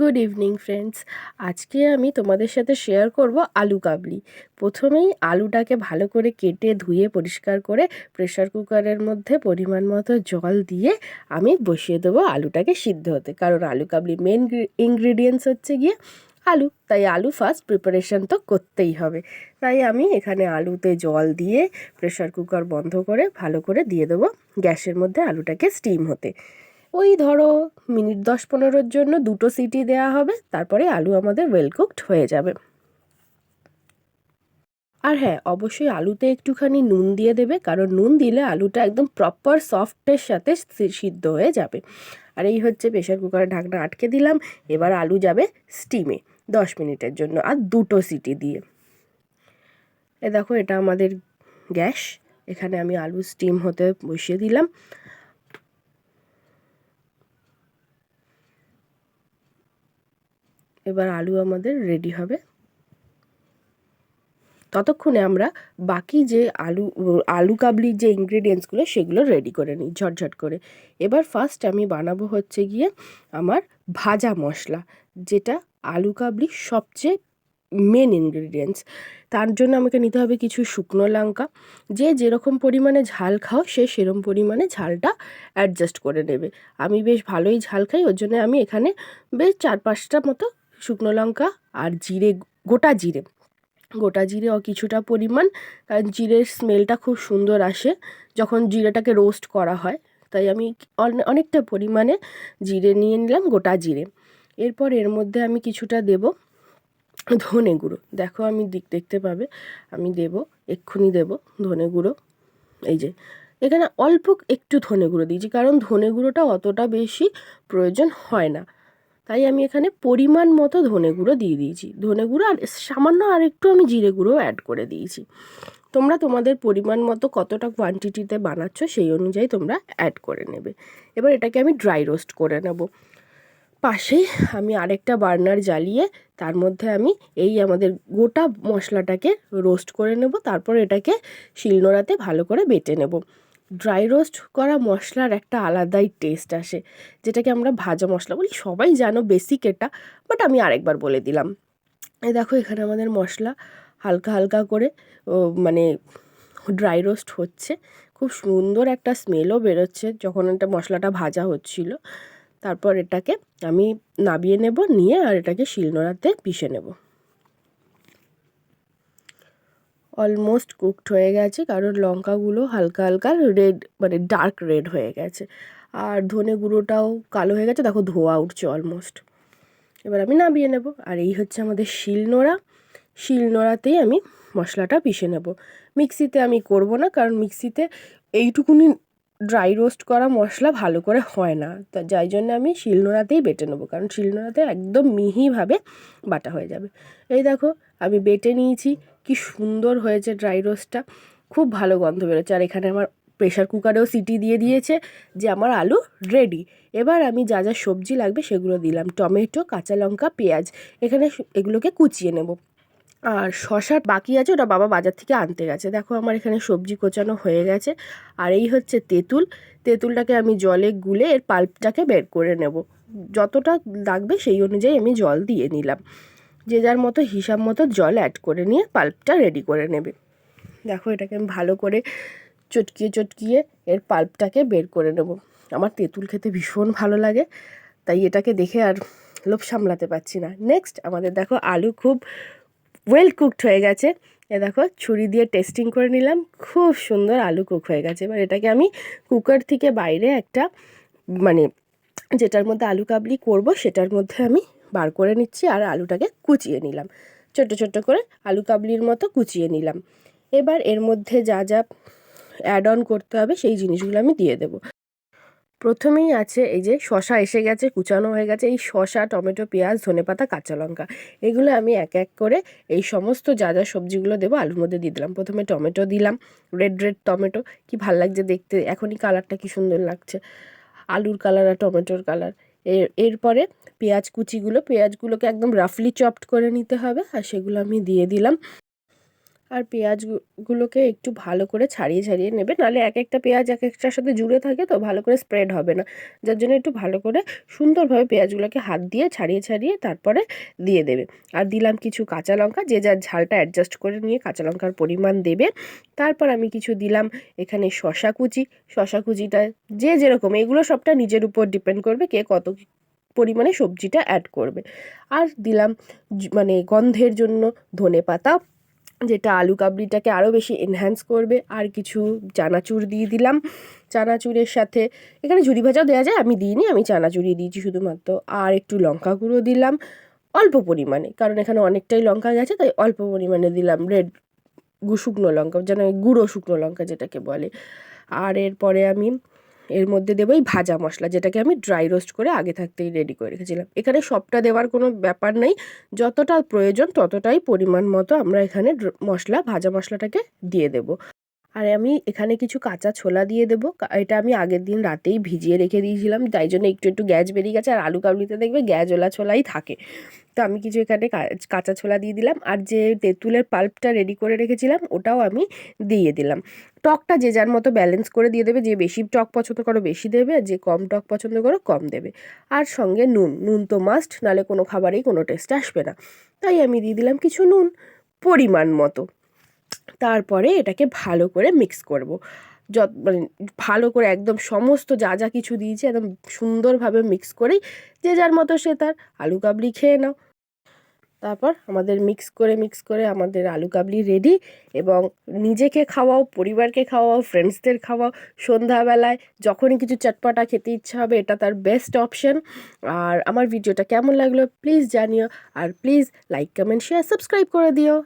Good evening friends আজকে আমি তোমাদের সাথে শেয়ার করব আলু কাবলি। প্রথমেই আলুটাকে ভালো করে কেটে ধুয়ে, পরিষ্কার করে প্রেশার কুকারের মধ্যে পরিমাণ মতো জল দিয়ে আমি বসিয়ে দেবো আলুটাকে সিদ্ধ হতে। কারণ আলু কাবলি মেন ইনগ্রিডিয়েন্টস হচ্ছে গিয়ে আলু। তাই আলু ফার্স্ট প্রিপারেশন তো করতেই হবে। তাই আমি এখানে আলুতে জল দিয়ে প্রেশার কুকার বন্ধ করে ভালো করে দিয়ে দেবো গ্যাসের মধ্যে আলুটাকে স্টিম হতে। ওই ধরো মিনিট দশ পনেরোর জন্য দুটো সিটি দেওয়া হবে, তারপরে আলু আমাদের ওয়েল কুকড হয়ে যাবে। আর হ্যাঁ অবশ্যই আলুতে একটুখানি নুন দিয়ে দেবে, কারণ নুন দিলে আলুটা একদম প্রপার সফটের সাথে সিদ্ধ হয়ে যাবে। আর এই হচ্ছে প্রেশার কুকারে ঢাকনা আটকে দিলাম, এবার আলু যাবে স্টিমে দশ মিনিটের জন্য, আর দুটো সিটি দিয়ে। এ দেখো, এটা আমাদের গ্যাস, এখানে আমি আলু স্টিম হতে বসিয়ে দিলাম। এবার আলু আমাদের রেডি হবে। ততক্ষণে আমরা বাকি যে আলু আলু কাবলির যে ইনগ্রিডিয়েন্টসগুলো সেগুলো রেডি করে নিই, ঝটঝট করে। এবার ফার্স্ট আমি বানাবো হচ্ছে গিয়ে আমার ভাজা মশলা, যেটা আলু কাবলির সবচেয়ে মেন ইনগ্রিডিয়েন্টস তার জন্য আমাকে নিতে হবে কিছু শুকনো লঙ্কা। যে যেরকম পরিমাণে ঝাল খাও, সে সেরকম পরিমাণে ঝালটা অ্যাডজাস্ট করে নেবে। আমি বেশ ভালোই ঝাল খাই, ওর জন্য আমি এখানে বেশ চার পাঁচটা মতো শুকনো লঙ্কা আর জিরে, গোটা জিরে। গোটা জিরে ও কিছুটা পরিমাণ, কারণ জিরের স্মেলটা খুব সুন্দর আসে যখন জিরেটাকে রোস্ট করা হয়। তাই আমি অনেকটা পরিমাণে জিরে নিয়ে নিলাম, গোটা জিরে। এরপর এর মধ্যে আমি কিছুটা দেব ধনে গুঁড়ো। দেখো আমি দিক, দেখতে পাবে, আমি দেব, এক্ষুনি দেব ধনে গুঁড়ো। এই যে, এখানে অল্প একটু ধনে গুঁড়ো দিয়েছি, কারণ ধনে গুঁড়োটা অতটা বেশি প্রয়োজন হয় না। তাই আমি এখানে পরিমাণ মতো ধনে গুঁড়ো দিয়ে দিয়েছি। ধনে গুঁড়ো আর সামান্য আর একটু আমি জিরে গুঁড়ো অ্যাড করে দিয়েছি। তোমরা তোমাদের পরিমাণ মতো কতটা কোয়ান্টিটিতে বানাচ্ছ সেই অনুযায়ী তোমরা অ্যাড করে নেবে। এবার এটাকে আমি ড্রাই রোস্ট করে নেব। পাশেই আমি আরেকটা বার্নার জ্বালিয়ে তার মধ্যে আমি এই আমাদের গোটা মশলাটাকে রোস্ট করে নেব। তারপর এটাকে শিলনোড়াতে ভালো করে বেটে নেব। ড্রাই রোস্ট করা মশলার একটা আলাদাই টেস্ট আসে, যেটাকে আমরা ভাজা মশলা বলি। সবাই জানো বেসিক এটা বাট আমি আরেকবার বলে দিলাম। এই দেখো এখানে আমাদের মশলা হালকা হালকা করে মানে ড্রাই রোস্ট হচ্ছে। খুব সুন্দর একটা স্মেলও বেরোচ্ছে যখন এটা মশলাটা ভাজা হচ্ছিল। তারপর এটাকে আমি নাবিয়ে নেব, নিয়ে আর এটাকে শিলনোড়াতে পিষে নেব। অলমোস্ট কুকড হয়ে গেছে, কারণ লঙ্কাগুলো হালকা হালকা রেড মানে ডার্ক রেড হয়ে গেছে। আর ধনে গুঁড়োটাও কালো হয়ে গেছে, দেখো ধোয়া উঠছে অলমোস্ট এবার আমি নামিয়ে নেব, আর এই হচ্ছে আমাদের শিলনোড়া শিলনোড়াতেই আমি মশলাটা পিষে নেব। মিক্সিতে আমি করব না, কারণ মিক্সিতে এইটুকুনি ড্রাই রোস্ট করা মশলা ভালো করে হয় না। তা যাই জন্য আমি শিলনোড়াতেই বেটে নেব, কারণ শিলনোড়াতে একদম মিহিভাবে বাটা হয়ে যাবে। এই দেখো, আমি বেটে নিয়েছি কি সুন্দর হয়েছে ড্রাই রোস্টটা খুব ভালো গন্ধ বেরোচ্ছে। আর এখানে আমার প্রেশার কুকারেও সিটি দিয়ে দিয়েছে যে আমার আলু রেডি এবার আমি যা যা সবজি লাগবে সেগুলো দিলাম। টমেটো, কাঁচা লঙ্কা, পেঁয়াজ। এখানে এগুলোকে কুচিয়ে নেব। আর শশা বাকি আছে, ওটা বাবা বাজার থেকে আনতে গেছে। দেখো আমার এখানে সবজি কোচানো হয়ে গেছে। আর এই হচ্ছে তেঁতুল। তেঁতুলটাকে আমি জলে গুলে এর পাল্পটাকে বের করে নেব। যতটা লাগবে সেই অনুযায়ী আমি জল দিয়ে নিলাম। যে যার মতো হিসাব মতো জল অ্যাড করে নিয়ে পাল্পটা রেডি করে নেবে। দেখো এটাকে আমি ভালো করে চটকিয়ে চটকিয়ে এর পাল্পটাকে বের করে নেব। আমার তেঁতুল খেতে ভীষণ ভালো লাগে, তাই এটাকে দেখে আর লোভ সামলাতে পারছি না। নেক্সট আমাদের দেখো আলু খুব ওয়েল কুকড হয়ে গেছে। এ দেখো ছুরি দিয়ে টেস্টিং করে নিলাম, খুব সুন্দর আলু কুক হয়ে গেছে। এবার এটাকে আমি কুকার থেকে বাইরে একটা মানে যেটার মধ্যে আলু কাবলি করব, সেটার মধ্যে আমি বার করে নিচ্ছি আর আলুটাকে কুচিয়ে নিলাম। ছোট্ট ছোট্ট করে আলু কাবলির মতো কুচিয়ে নিলাম। এবার এর মধ্যে যা যা অ্যাড অন করতে হবে সেই জিনিসগুলো আমি দিয়ে দেবো। প্রথমেই আছে এই যে শশা এসে গেছে, কুচানো হয়ে গেছে। এই শশা টমেটো, পেঁয়াজ ধনেপাতা কাঁচা লঙ্কা, এগুলো আমি এক এক করে এই সমস্ত যা যা সবজিগুলো দেবো আলুর মধ্যে দিয়ে দিলাম। প্রথমে টমেটো দিলাম রেড রেড টমেটো। কি ভালো লাগছে দেখতে, এখনই কালারটা কি সুন্দর লাগছে। আলুর কালার আর টমেটোর কালার এর, এরপরে পেঁয়াজ কুচিগুলো, পেঁয়াজগুলোকে একদম রাফলি চপড করে নিতে হবে আর সেগুলো আমি দিয়ে দিলাম। আর পেঁয়াজগুলোকে একটু ভালো করে ছাড়িয়ে ছাড়িয়ে নেবে। নাহলে এক একটা পেঁয়াজ এক একটার সাথে জুড়ে থাকে তো ভালো করে স্প্রেড হবে না। যার জন্য একটু ভালো করে সুন্দরভাবে পেঁয়াজগুলোকে হাত দিয়ে ছাড়িয়ে ছাড়িয়ে তারপরে দিয়ে দেবে। আর দিলাম কিছু কাঁচা লঙ্কা, যে যার ঝালটা অ্যাডজাস্ট করে নিয়ে কাঁচা লঙ্কার পরিমাণ দেবে। তারপর আমি কিছু দিলাম এখানে শশা কুচি। শশা কুচিটা যে যেরকম, এগুলো সবটা নিজের উপর ডিপেন্ড করবে কে কত পরিমাণে সবজিটা অ্যাড করবে। আর দিলাম মানে গন্ধের জন্য ধনে পাতা যেটা আলু কাবলিটাকে আরও বেশি এনহ্যান্স করবে। আর কিছু চানাচুর দিয়ে দিলাম। চানাচুরের সাথে এখানে ঝুরি ভাজাও দেওয়া যায়, আমি দিইনি, আমি চানাচুরি দিয়েছি শুধুমাত্র। আর একটু লঙ্কা গুঁড়ো দিলাম, অল্প পরিমাণে, কারণ এখানে অনেকটাই লঙ্কা গেছে, তাই অল্প পরিমাণে দিলাম রেড শুকনো লঙ্কা, যেন গুঁড়ো শুকনো লঙ্কা যেটাকে বলে। আর এরপরে আমি এর মধ্যে দেবো এই ভাজা মশলা, যেটাকে আমি ড্রাই রোস্ট করে আগে থাকতেই রেডি করে রেখেছিলাম। এখানে সবটা দেওয়ার কোনো ব্যাপার নেই, যতটা প্রয়োজন ততটাই পরিমাণ মতো আমরা এখানে মশলা, ভাজা মশলাটাকে দিয়ে দেবো। আর আমি এখানে কিছু কাঁচা ছোলা দিয়ে দেবো। এটা আমি আগের দিন রাতেই ভিজিয়ে রেখে দিয়েছিলাম, তাই জন্য একটু একটু গ্যাস বেরিয়ে গেছে আর আলু কাবলিতে দেখবে গ্যাজওয়ালা ছোলাই থাকে। তো আমি কিছু এখানে কাঁচা ছোলা দিয়ে দিলাম আর যে তেঁতুলের পাল্পটা রেডি করে রেখেছিলাম, ওটাও আমি দিয়ে দিলাম। টকটা যে যার মতো ব্যালেন্স করে দিয়ে দেবে, যে বেশি টক পছন্দ করো বেশি দেবে, আর যে কম টক পছন্দ করো কম দেবে। আর সঙ্গে নুন নুন তো মাস্ট নালে কোনো খাবারেই কোনো টেস্ট আসবে না। তাই আমি দিয়ে দিলাম কিছু নুন, পরিমাণ মতো। তারপরে এটাকে ভালো করে মিক্স করব। যত মানে ভালো করে একদম সমস্ত যা যা কিছু দিয়েছি একদম সুন্দরভাবে মিক্স করেই যে যার মতো সে তার আলু কাবলি খেয়ে নাও। তারপর আমাদের মিক্স করে মিক্স করে আমাদের আলু কাবলি রেডি এবং নিজেকে খাওয়াও, পরিবারকে খাওয়াও ফ্রেন্ডসদের খাওয়াও। সন্ধ্যাবেলায় যখনই কিছু চটপটা খেতে ইচ্ছা হবে, এটা তার বেস্ট অপশন আর আমার ভিডিওটা কেমন লাগল প্লিজ জানিও। আর please like comment share subscribe করে দিও।